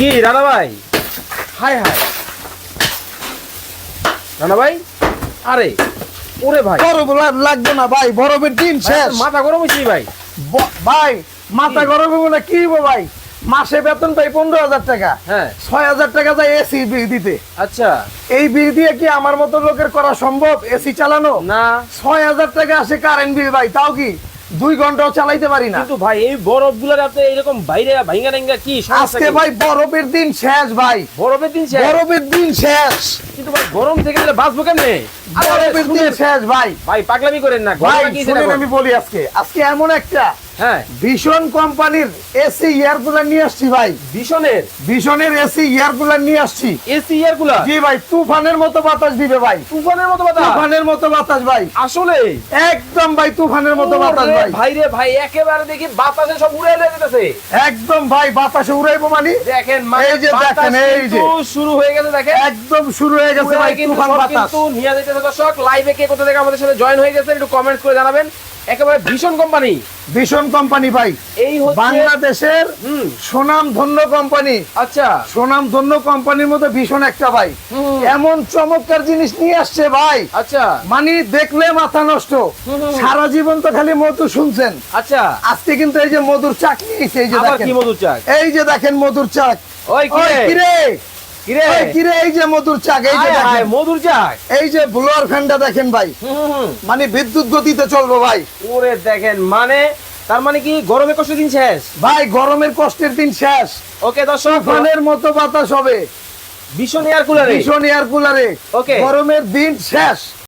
কি রানা ভাই high high Rana ভাই আরে ওরে ভাই। বরফ লাগবে না ভাই বরফের দিন শেষ। মাথা গরম হয়েছি ভাই। ভাই মাথা গরম হবে না কি ভাই? মাসে বেতন পাই পনেরো হাজার টাকা। হ্যাঁ। ছয় হাজার টাকা যায় এসি বিল দিতে। আচ্ছা। এই বিল দিয়ে কি আমার মতো লোকের করা সম্ভব? এসি চালানো? না। ছয় হাজার টাকা আসে কারেন্ট বিল ভাই তাও কি? দুই ঘন্টাও চালাইতে পারি না। কিন্তু ভাই এই বরফগুলার আপনি এরকম বাইরে ভাইঙ্গা টাইঙ্গা কি আজকে ভাই বরফের দিন শেষ ভাই। বরফের দিন শেষ। বরফের দিন শেষ। কিন্তু ভাই গরম থেকে গেলে বাঁচবো কেমনে? বরফের দিন শেষ ভাই। ভাই পাগলামি করেন না ভাই। আমি বলি আজকে। আজকে এমন একটা হ্যাঁ। ভীষণ কোম্পানির এসি কুলার নিয়ে আসছি ভাই। ভীষণের? ভীষণের এসি কুলার নিয়ে আসছি। এসি ইয়ার কুলার? জি ভাই তুফানের মতো বাতাস দিবে ভাই। তুফানের মতো বাতাস? তুফানের মতো বাতাস ভাই। আসলে? একদম ভাই তুফানের মতো বাতাস ভাই। ভাই রে ভাই একেবারে দেখি বাতাসে সব উড়ে যেতেছে একদম ভাই বাতাসে উড়াইবো মানে? দেখেন মানে এই যে দেখেন, এই যে। শুরু হয়ে গেছে দেখেন। একদম শুরু হয়ে গেছে ভাই তুফান বাতাস। কিন্তু নিয়ে যেতেছে দর্শক। লাইভে কে কোথা থেকে আমাদের সাথে জয়েন হয়ে গেছে একটু কমেন্ট করে জানাবেন। একেবারে ভীষণ কোম্পানি। ভীষণ কোম্পানি ভাই। এই বাংলাদেশের সুনাম ধন্য কোম্পানি। আচ্ছা। সুনাম ধন্য কোম্পানির মধ্যে ভীষণ একটা ভাই। এমন চমৎকার জিনিস নিয়ে আসছে ভাই। আচ্ছা। মানে দেখলে মাথা নষ্ট। সারা জীবন তো খালি মধু শুনছেন। আচ্ছা। আজকে কিন্তু এই যে মধুর চাক নিয়েছে এই যে দেখেন। মধুর চাক? এই যে দেখেন মধুর চাক। ওই কি রে? কিরে? কি রে ওই কিরে এই যে মধুর চাক এই যে দেখেন। মধুর চাক। এই যে ব্লোয়ার ফ্যানটা দেখেন ভাই। হুম, হুম, হুম। মানে বিদ্যুৎ গতিতে চলবো ভাই। ওরে দেখেন মানে তার মানে কি গরমে কষ্টের দিন শেষ? ভাই গরমের কষ্টের দিন শেষ। ওকে দর্শক। তুফানের মতো বাতাস হবে। ভীষণ এয়ার কুলারে ভীষণ এয়ার কুলারে ওকে। গরমের দিন শেষ।